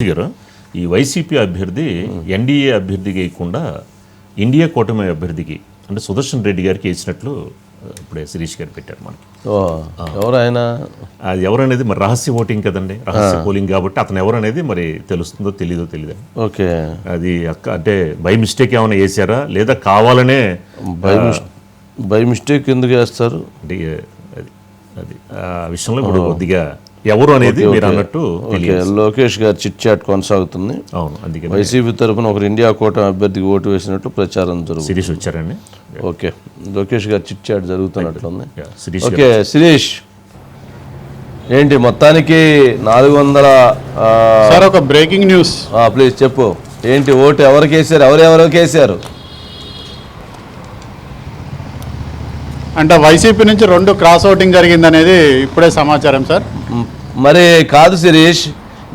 గారు ఈ వైసీపీ అభ్యర్థి ఎన్డీఏ అభ్యర్థికి వేయకుండా ఇండియా కూటమి అభ్యర్థికి అంటే సుదర్శన్ రెడ్డి గారికి వేసినట్లు ఇప్పుడే శిరీష్ గారు పెట్టారు మనకి. ఓ ఎవరు ఆయన అది ఎవరనేది మరి రహస్య ఓటింగ్ కదండి. రహస్య పోలింగ్ కాబట్టి అతను ఎవరనేది మరి తెలుస్తుందో తెలీదో తెలియదు ఓకే. అది అంటే బై మిస్టేక్ ఏమైనా వేసారా? లేదా కావాలనే బై మిస్టేక్ ఎందుకు వేస్తారు? అంటే అది అది ఆ విషయంలో ఇప్పుడు కొద్దిగా ఎవరు అనేది మీరు అన్నట్టు లోకేష్ గారి చిట్ చాట్ కొనసాగుతుంది. అవును వైసీపీ తరఫున ఒకరు ఇండియా కూటమి అభ్యర్థికి ఓటు వేసినట్టు ప్రచారం జరుగుతుంది. శిరీష్ వచ్చారండి. ఓకే లోకేష్ గారి చిట్ చాట్ జరుగుతున్నట్లుంది. ఓకే శిరీష్ ఏంటి మొత్తానికి నాలుగు వందల సార్ ఒక బ్రేకింగ్ న్యూస్. ప్లీజ్ చెప్పు. ఏంటి ఓటు ఎవరికి వేసారు ఎవరెవరికి వేసారు అంటే వైసీపీ నుంచి రెండు క్రాస్ ఓటింగ్ జరిగిందనేది ఇప్పుడే సమాచారం సార్. మరి కాదు శిరీష్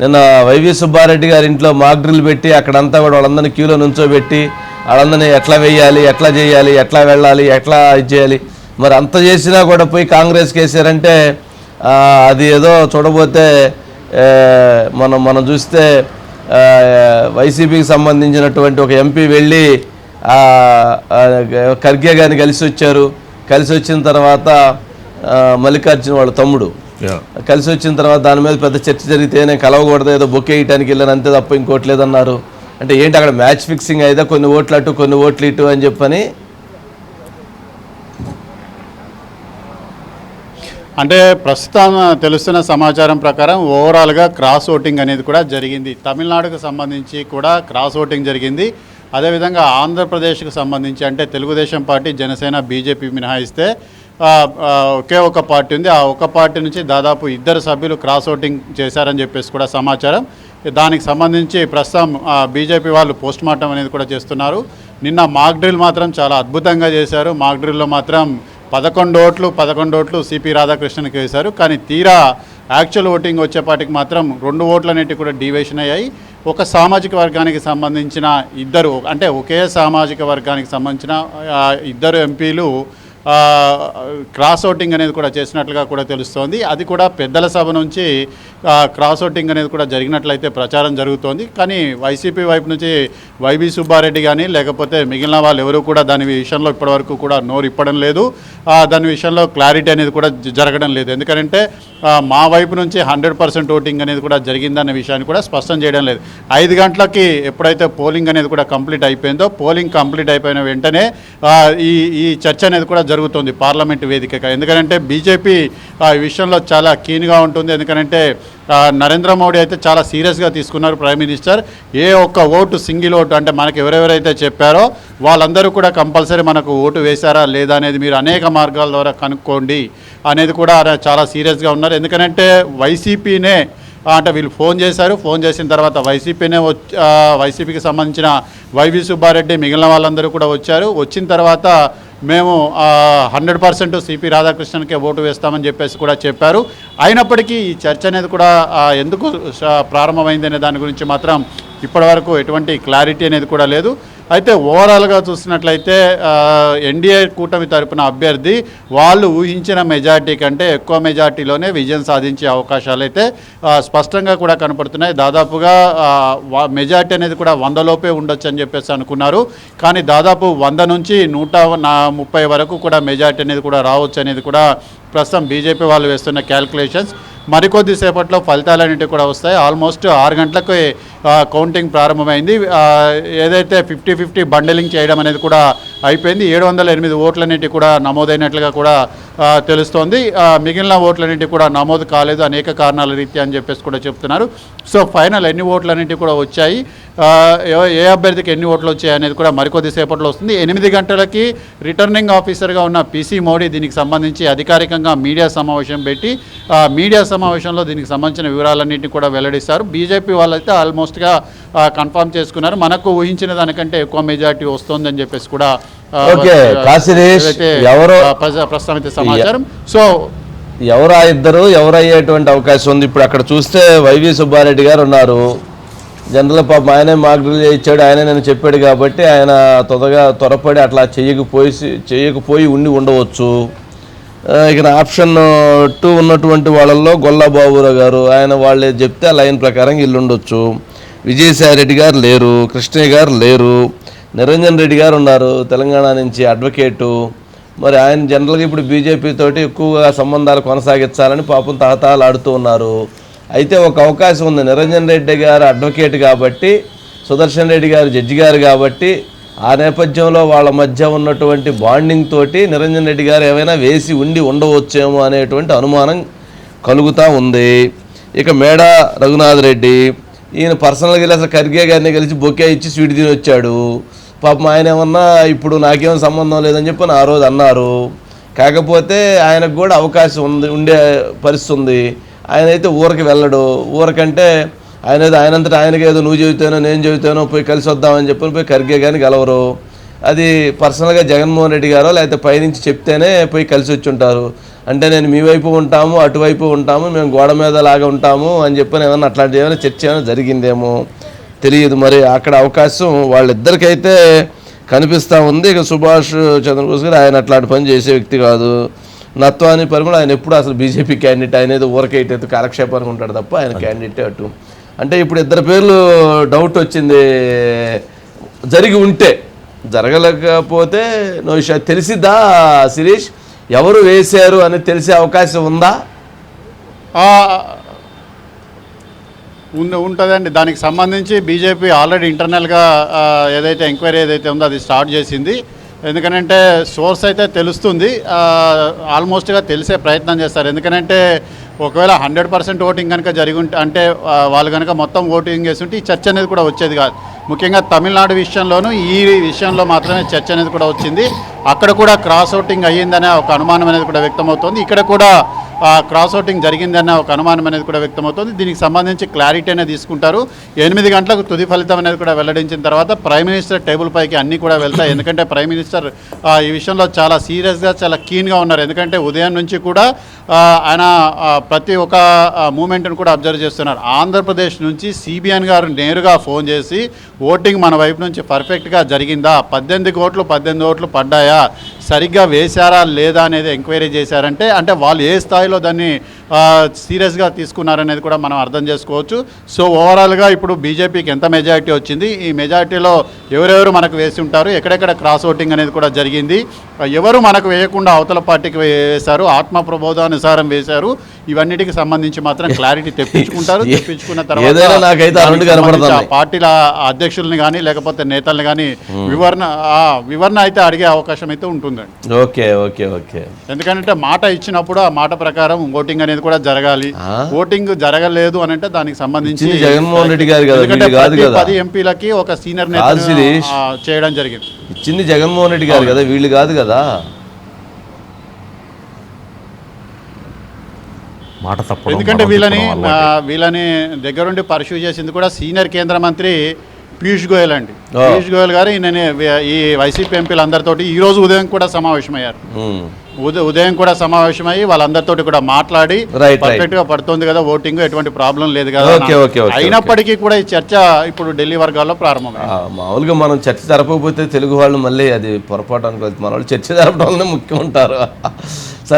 నిన్న వైవి సుబ్బారెడ్డి గారి ఇంట్లో మాక్ డ్రిల్ పెట్టి అక్కడంతా కూడా వాళ్ళందరినీ క్యూలో నుంచోబెట్టి వాళ్ళందరినీ ఎట్లా వేయాలి ఎట్లా చేయాలి ఎట్లా వెళ్ళాలి ఎట్లా ఇది చేయాలి మరి అంత చేసినా కూడా పోయి కాంగ్రెస్కి వేసారంటే అది ఏదో చూడబోతే మనం మనం చూస్తే వైసీపీకి సంబంధించినటువంటి ఒక ఎంపీ వెళ్ళి ఖర్గే గారిని కలిసి వచ్చారు. కలిసి వచ్చిన తర్వాత మల్లికార్జున వాళ్ళ తమ్ముడు. కలిసి వచ్చిన తర్వాత దాని మీద పెద్ద చర్చ జరిగితే నేను కలవకూడదు ఏదో బుక్ వేయటానికి వెళ్ళాను అంతే తప్ప ఇంకోటి లేదన్నారు. అంటే ఏంటి అక్కడ మ్యాచ్ ఫిక్సింగ్ అయితే కొన్ని ఓట్లు అటు కొన్ని ఓట్లు ఇటు అని చెప్పని. అంటే ప్రస్తుతం తెలుస్తున్న సమాచారం ప్రకారం ఓవరాల్గా క్రాస్ ఓటింగ్ అనేది కూడా జరిగింది. తమిళనాడుకు సంబంధించి కూడా క్రాస్ ఓటింగ్ జరిగింది. అదేవిధంగా ఆంధ్రప్రదేశ్కు సంబంధించి అంటే తెలుగుదేశం పార్టీ జనసేన బీజేపీ మినహాయిస్తే ఒకే ఒక పార్టీ ఉంది. ఆ ఒక పార్టీ నుంచి దాదాపు ఇద్దరు సభ్యులు క్రాస్ ఓటింగ్ చేశారని చెప్పేసి కూడా సమాచారం. దానికి సంబంధించి ప్రస్తుతం ఆ, బీజేపీ వాళ్ళు పోస్ట్ మార్టం అనేది కూడా చేస్తున్నారు. నిన్న మాక్ డ్రిల్ మాత్రం చాలా అద్భుతంగా చేశారు. మాక్ డ్రిల్లో మాత్రం పదకొండు ఓట్లు పదకొండు ఓట్లు సిపి రాధాకృష్ణన్కి వేశారు. కానీ తీరా యాక్చువల్ ఓటింగ్ వచ్చేపాటికి మాత్రం రెండు ఓట్లు అనేటివి కూడా డివేషన్ అయ్యాయి. ఒక సామాజిక వర్గానికి సంబంధించిన ఇద్దరు అంటే ఒకే సామాజిక వర్గానికి సంబంధించిన ఇద్దరు ఎంపీలు క్రాస్ ఓటింగ్ అనేది కూడా చేసినట్లుగా కూడా తెలుస్తోంది. అది కూడా పెద్దల సభ నుంచి క్రాస్ ఓటింగ్ అనేది కూడా జరిగినట్లయితే ప్రచారం జరుగుతోంది. కానీ వైసీపీ వైపు నుంచి వైబీ సుబ్బారెడ్డి కానీ లేకపోతే మిగిలిన వాళ్ళు ఎవరు కూడా దాని విషయంలో ఇప్పటివరకు కూడా నోరు ఇప్పడం లేదు. దాని విషయంలో క్లారిటీ అనేది కూడా జరగడం లేదు. ఎందుకంటే మా వైపు నుంచి హండ్రెడ్ పర్సెంట్ ఓటింగ్ అనేది కూడా జరిగిందన్న విషయాన్ని కూడా స్పష్టం చేయడం లేదు. ఐదు గంటలకి ఎప్పుడైతే పోలింగ్ అనేది కూడా కంప్లీట్ అయిపోయిందో పోలింగ్ కంప్లీట్ అయిపోయిన వెంటనే ఈ ఈ చర్చ అనేది కూడా జరుగుతుంది పార్లమెంట్ వేదికగా. ఎందుకంటే బీజేపీ ఈ విషయంలో చాలా కీన్గా ఉంటుంది. ఎందుకంటే నరేంద్ర మోడీ అయితే చాలా సీరియస్గా తీసుకున్నారు ప్రైమ్ మినిస్టర్. ఏ ఒక్క ఓటు సింగిల్ ఓటు అంటే మనకు ఎవరెవరైతే చెప్పారో వాళ్ళందరూ కూడా కంపల్సరీ మనకు ఓటు వేశారా లేదా అనేది మీరు అనేక మార్గాల ద్వారా కనుక్కోండి అనేది కూడా చాలా సీరియస్గా ఉన్నారు. ఎందుకంటే వైసీపీనే అంటే వీళ్ళు ఫోన్ చేశారు. ఫోన్ చేసిన తర్వాత వైసీపీనే వచ్చి వైసీపీకి సంబంధించిన వైవి సుబ్బారెడ్డి మిగిలిన వాళ్ళందరూ కూడా వచ్చారు. వచ్చిన తర్వాత మేము హండ్రెడ్ పర్సెంట్ సిపి రాధాకృష్ణన్కే ఓటు వేస్తామని చెప్పేసి కూడా చెప్పారు. అయినప్పటికీ ఈ చర్చ అనేది కూడా ఎందుకు ప్రారంభమైంది అనే దాని గురించి మాత్రం ఇప్పటివరకు ఎటువంటి క్లారిటీ అనేది కూడా లేదు. అయితే ఓవరాల్గా చూసినట్లయితే ఎన్డీఏ కూటమి తరపున అభ్యర్థి వాళ్ళు ఊహించిన మెజార్టీ కంటే ఎక్కువ మెజార్టీలోనే విజయం సాధించే అవకాశాలు అయితే స్పష్టంగా కూడా కనపడుతున్నాయి. దాదాపుగా మెజార్టీ అనేది కూడా వందలోపే ఉండొచ్చు అని చెప్పేసి అనుకున్నారు. కానీ దాదాపు వంద నుంచి నూట ముప్పై వరకు కూడా మెజార్టీ అనేది కూడా రావచ్చు అనేది కూడా ప్రస్తుతం బీజేపీ వాళ్ళు వేస్తున్న క్యాల్కులేషన్స్. మరికొద్ది సేపట్లో ఫలితాలన్నింటి కూడా వస్తాయి. ఆల్మోస్ట్ ఆరు గంటలకు కౌంటింగ్ ప్రారంభమైంది. ఏదైతే ఫిఫ్టీ ఫిఫ్టీ బండలింగ్ చేయడం అనేది కూడా అయిపోయింది. ఏడు వందల ఎనిమిది ఓట్లన్నిటి కూడా నమోదైనట్లుగా కూడా తెలుస్తోంది. మిగిలిన ఓట్లన్నింటి కూడా నమోదు కాలేదు. అనేక కారణాల రీత్యా అని చెప్పేసి కూడా చెప్తున్నారు. సో ఫైనల్ ఎన్ని ఓట్లన్నింటి కూడా వచ్చాయి? ఏ- అభ్యర్థికి ఎన్ని ఓట్లు వచ్చాయి అనేది కూడా మరికొద్ది సేపట్లో వస్తుంది. ఎనిమిది గంటలకి రిటర్నింగ్ ఆఫీసర్గా ఉన్న పీసీ మోడీ దీనికి సంబంధించి అధికారికంగా మీడియా సమావేశం పెట్టి మీడియా సమావేశంలో దీనికి సంబంధించిన వివరాలన్నింటినీ కూడా వెల్లడిస్తారు. బీజేపీ వాళ్ళైతే ఆల్మోస్ట్గా కన్ఫర్మ్ చేసుకున్నారు. మనకు ఊహించిన దానికంటే ఎక్కువ మెజారిటీ వస్తుందని చెప్పేసి కూడా ఓకే, కాశీరేష్, ఎవరో- ప్రస్తుతం సమాచారం. సో ఎవరు ఇద్దరు ఎవరు అయ్యేటువంటి అవకాశం ఉంది? ఇప్పుడు అక్కడ చూస్తే వైవి సుబ్బారెడ్డి గారు ఉన్నారు. జనరల్ పాపం ఆయనే మాకు డ్రిల్ ఇచ్చాడు ఆయనే నేను చెప్పాడు కాబట్టి ఆయన త్వరగా త్వరపడి అట్లా చేయకపోయి చేయకపోయి ఉండి ఉండవచ్చు. ఇక ఆప్షన్ టూ ఉన్నటువంటి వాళ్ళల్లో గొల్లబాబురావు గారు. ఆయన వాళ్ళే చెప్తే ఆ లైన్ ప్రకారం ఇల్లు ఉండొచ్చు విజయసాయి రెడ్డి గారు లేరు కృష్ణయ్య గారు లేరు. నిరంజన్ రెడ్డి గారు ఉన్నారు తెలంగాణ నుంచి అడ్వకేటు. మరి ఆయన జనరల్గా ఇప్పుడు బీజేపీతోటి ఎక్కువగా సంబంధాలు కొనసాగించాలని పాపం తహతాలాడుతూ ఉన్నారు. అయితే ఒక అవకాశం ఉంది నిరంజన్ రెడ్డి గారు అడ్వకేట్ కాబట్టి సుదర్శన్ రెడ్డి గారు జడ్జి గారు కాబట్టి ఆ నేపథ్యంలో వాళ్ళ మధ్య ఉన్నటువంటి బాండింగ్ తోటి నిరంజన్ రెడ్డి గారు ఏమైనా వేసి ఉండి ఉండవచ్చేమో అనేటువంటి అనుమానం కలుగుతూ ఉంది. ఇక మేడ రఘునాథ్ రెడ్డి ఈయన పర్సనల్గా వెళ్ళి అసలు ఖర్గే గారిని కలిసి బొకే ఇచ్చి స్వీట్ తిని వచ్చాడు పాపం ఆయన ఏమన్నా ఇప్పుడు నాకేం సంబంధం లేదని చెప్పి ఆ రోజు అన్నారు. కాకపోతే ఆయనకు కూడా అవకాశం ఉంది ఉండే పరిస్థితి ఉంది. ఆయన అయితే ఊరికి వెళ్ళడు. ఊరకంటే ఆయన ఏదో ఆయనంతటా ఆయనకి ఏదో నువ్వు చెబుతానో నేను చెబుతానో పోయి కలిసి వద్దామని చెప్పి పోయి ఖర్గే కానీ గెలవరు అది పర్సనల్గా జగన్మోహన్ రెడ్డి గారో లేకపోతే పైనుంచి చెప్తేనే పోయి కలిసి వచ్చి ఉంటారు. అంటే నేను మీ వైపు ఉంటాము అటువైపు ఉంటాము మేము గోడ మీద లాగా ఉంటాము అని చెప్పి ఏమైనా అట్లాంటి ఏమైనా చర్చ ఏమైనా జరిగిందేమో. తెలియదు. మరి అక్కడ అవకాశం వాళ్ళిద్దరికైతే కనిపిస్తూ ఉంది. ఇక సుభాష్ చంద్రబోస్ గారు ఆయన అట్లాంటి పని చేసే వ్యక్తి కాదు. నత్వాని పరిమళ ఆయన ఎప్పుడు అసలు బీజేపీ క్యాండిడేట్ ఆయన ఏదో ఊరకైతే కాలక్షేపానికి ఉంటాడు తప్ప ఆయన క్యాండిడేట్ అటు. అంటే ఇప్పుడు ఇద్దరు పేర్లు డౌట్ వచ్చింది. జరిగి ఉంటే జరగలేకపోతే నో విషయం తెలిసిద్దా శిరీష్? ఎవరు వేశారు అని తెలిసే అవకాశం ఉందా? ఆ, ఉంది ఉంటుందండి. దానికి సంబంధించి బీజేపీ ఆల్రెడీ ఇంటర్నల్గా ఏదైతే ఎంక్వైరీ ఏదైతే ఉందో అది స్టార్ట్ చేసింది. ఎందుకనంటే సోర్స్ అయితే తెలుస్తుంది. ఆల్మోస్ట్గా తెలిసే ప్రయత్నం చేస్తారు. ఎందుకనంటే ఒకవేళ హండ్రెడ్ పర్సెంట్ ఓటింగ్ కనుక జరిగి ఉంటే అంటే వాళ్ళు కనుక మొత్తం ఓటింగ్ చేస్తుంటే ఈ చర్చ అనేది కూడా వచ్చేది కాదు. ముఖ్యంగా తమిళనాడు విషయంలోనూ ఈ విషయంలో మాత్రమే చర్చ అనేది కూడా వచ్చింది. అక్కడ కూడా క్రాస్ ఓటింగ్ అయ్యిందనే ఒక అనుమానం అనేది కూడా వ్యక్తమవుతోంది. ఇక్కడ కూడా క్రాస్ ఓటింగ్ జరిగిందన్న ఒక అనుమానం అనేది కూడా వ్యక్తమవుతుంది. దీనికి సంబంధించి క్లారిటీ అనేది తీసుకుంటారు. ఎనిమిది గంటలకు తుది ఫలితం అనేది కూడా వెల్లడించిన తర్వాత ప్రైమ్ మినిస్టర్ టేబుల్ పైకి అన్నీ కూడా వెళ్తాయి. ఎందుకంటే ప్రైమ్ మినిస్టర్ ఈ విషయంలో చాలా సీరియస్గా చాలా కీన్గా ఉన్నారు. ఎందుకంటే ఉదయం నుంచి కూడా ఆయన ప్రతి ఒక్క మూమెంట్ను కూడా అబ్జర్వ్ చేస్తున్నారు. ఆంధ్రప్రదేశ్ నుంచి సిబిఎన్ గారు నేరుగా ఫోన్ చేసి ఓటింగ్ మన వైపు నుంచి పర్ఫెక్ట్గా జరిగిందా? పద్దెనిమిది ఓట్లు పద్దెనిమిది ఓట్లు పడ్డాయా? సరిగ్గా వేశారా లేదా అనేది ఎంక్వైరీ చేశారంటే అంటే వాళ్ళు ఏ స్థాయిలో దాన్ని సీరియస్గా తీసుకున్నారనేది కూడా మనం అర్థం చేసుకోవచ్చు. సో ఓవరాల్గా ఇప్పుడు బీజేపీకి ఎంత మెజారిటీ వచ్చింది? ఈ మెజారిటీలో ఎవరెవరు మనకు వేసి ఉంటారు? ఎక్కడెక్కడ క్రాస్ ఓటింగ్ అనేది కూడా జరిగింది? ఎవరు మనకు వేయకుండా అవతల పార్టీకి వేశారు? ఆత్మ ప్రబోధానుసారం వేశారు? ఇవన్నిటికి సంబంధించి మాత్రం క్లారిటీ తెప్పించుకుంటారు. తెప్పించుకున్న తర్వాత నాకైతే పార్టీల అధ్యక్షుల్ని కానీ లేకపోతే నేతల్ని కానీ వివరణ ఆ, వివరణ అయితే అడిగే అవకాశం అయితే ఉంటుందండి. Okay okay okay. ఎందుకంటే మాట ఇచ్చినప్పుడు ఆ మాట ప్రకారం ఓటింగ్ అనేది కూడా జరగాలి? ఓటింగ్ జరగలేదు అని అంటే దానికి సంబంధించి జగన్మోహన్ రెడ్డి గారు. పది ఎంపీలకి ఒక సీనియర్ నేత. చేయడం జరిగింది. ఇచ్చింది జగన్మోహన్ రెడ్డి గారు కదా వీళ్ళు కాదు కదా. మాట తప్పడం ఎందుకంటే వీళ్ళని. వీళ్ళని దగ్గరుండి పర్సూ చేసింది కూడా సీనియర్ కేంద్ర మంత్రి పీయూష్ గోయల్ అండి. పీయూష్ గోయల్ గారు ఈయన ఈ వైసీపీ ఎంపీలందరితోటి ఈ రోజు ఉదయం కూడా సమావేశమయ్యారు. ఉదయం కూడా సమావేశమయ్యి వాళ్ళందరితోటి కూడా మాట్లాడి పర్ఫెక్ట్గా పడుతుంది కదా ఓటింగ్ ఎటువంటి ప్రాబ్లం లేదు కదా అయినప్పటికీ కూడా ఈ చర్చ ఇప్పుడు ఢిల్లీ వర్గాల్లో ప్రారంభమైంది. ఆ, మామూలుగా మనం చర్చ జరపకపోతే తెలుగు వాళ్ళు మళ్ళీ అది పొరపాటు అనుకోవచ్చు. మన వాళ్ళు చర్చ జరపడం ముఖ్యం ఉంటారు